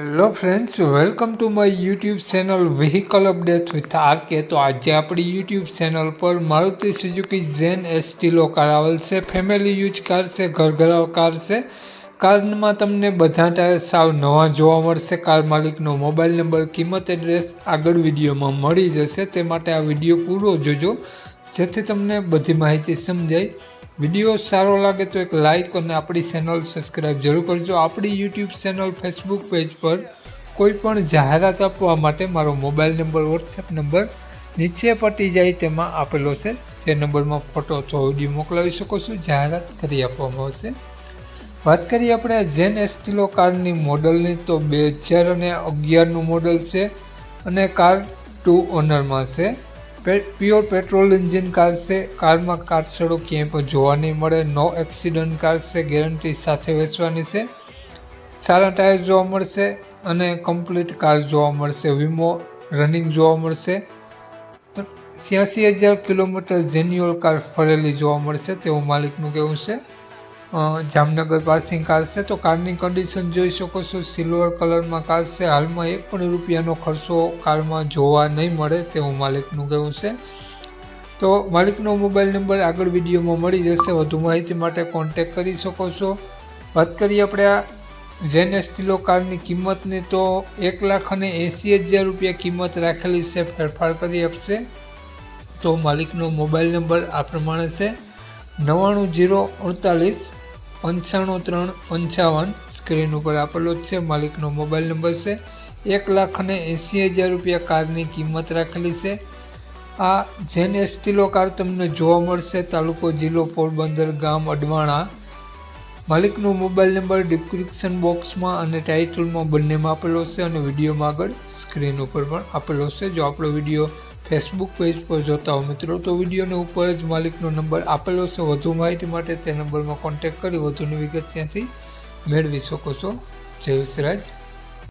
Hello friends welcome to my YouTube channel vehicle update with R K તો આજે આપણી YouTube channel પર Maruti Suzuki Zen Estilo car આવેલ છે family use car છે, ઘરઘરાવ car છે. કારમાં તમને બધા ટાયર સાવ નવા જોવા મળશે. કાર માલિકનો મોબાઈલ નંબર કિંમત એડ્રેસ આગળ વિડીયોમાં મળી જશે. તે માટે આ વીડિયો પૂરો જોજો, જેથી તમને બધી માહિતી સમજાય. વીડિયો સારો લાગે તો એક લાઇક અને આપણી ચેનલ સબસ્ક્રાઈબ જરૂર કરજો. આપણી યુટ્યુબ ચેનલ, ફેસબુક પેજ પર કોઈ પણ જાહેરાત આપવા માટે મારો મોબાઈલ નંબર, વોટ્સએપ નંબર નીચે પટી જાય તેમાં આપેલો છે. તે નંબરમાં ફોટો અથવા ઓડિયો મોકલાવી શકો છો. જાહેરાત કરી આપવામાં આવશે. વાત કરીએ આપણે જેન એસ્ટીલો કારની મોડલની. તો બે હજાર અને અગિયારનું મોડલ છે અને કાર ટુ ઓનરમાં છે. પ્યોર પેટ્રોલ એન્જિન કાર છે. કારમાં કાટછડો ક્યાંય પણ જોવા નહીં મળે. નો એક્સિડન્ટ કાર છે. ગેરંટી સાથે વેચવાની છે. સારા ટાયર જોવા મળશે અને કમ્પ્લીટ કાર જોવા મળશે. વીમો રનિંગ જોવા મળશે. છ્યાસી હજાર કિલોમીટર જેન્યુઅલ કાર ફરેલી જોવા મળશે. તેવું માલિકનું કહેવું છે. જામનગર પાસિંગ કાર છે તો કારની કન્ડિશન જોઈ શકો છો. સિલ્વર કલરમાં કાર છે હાલમાં એક પણ રૂપિયાનો ખર્ચો કારમાં જોવા નહીં મળે તેવું માલિકનું કહેવું છે. તો માલિકનો મોબાઈલ નંબર આગળ વિડીયોમાં મળી જશે. વધુ માહિતી માટે કોન્ટેક કરી શકો છો. વાત કરીએ આપણે આ જેન સ્ટીલો કારની કિંમતની તો એક લાખ અને એંસી હજાર રૂપિયા કિંમત રાખેલી છે. ફેરફાર કરી આપશે. તો માલિકનો મોબાઈલ નંબર આ પ્રમાણે છે. નવ્વાણું જીરો અડતાલીસ પંચાણું ત્રણ પંચાવન સ્ક્રીન ઉપર આપેલો જ છે. માલિકનો મોબાઈલ નંબર છે. એક લાખ અને એંસી હજાર રૂપિયા કારની કિંમત રાખેલી છે. આ જેન એસટીલો કાર તમને જોવા મળશે. તાલુકો જિલ્લો પોરબંદર ગામ અડવાણા. માલિકનો મોબાઈલ નંબર ડિસ્ક્રિપ્શન બોક્સમાં અને ટાઇટલમાં બંનેમાં આપેલો છે અને વિડીયોમાં આગળ સ્ક્રીન ઉપર પણ આપેલો છે. જો આપણો વીડિયો ફેસબુક પેજ પર જોતા હો મિત્રો. તો વિડીયોને ઉપર જ માલિકનો નંબર આપેલો છે. વધુ માહિતી માટે તે નંબરમાં કોન્ટેક કરી વધુની વિગત ત્યાંથી મેળવી શકો છો. જય વિસરાજ.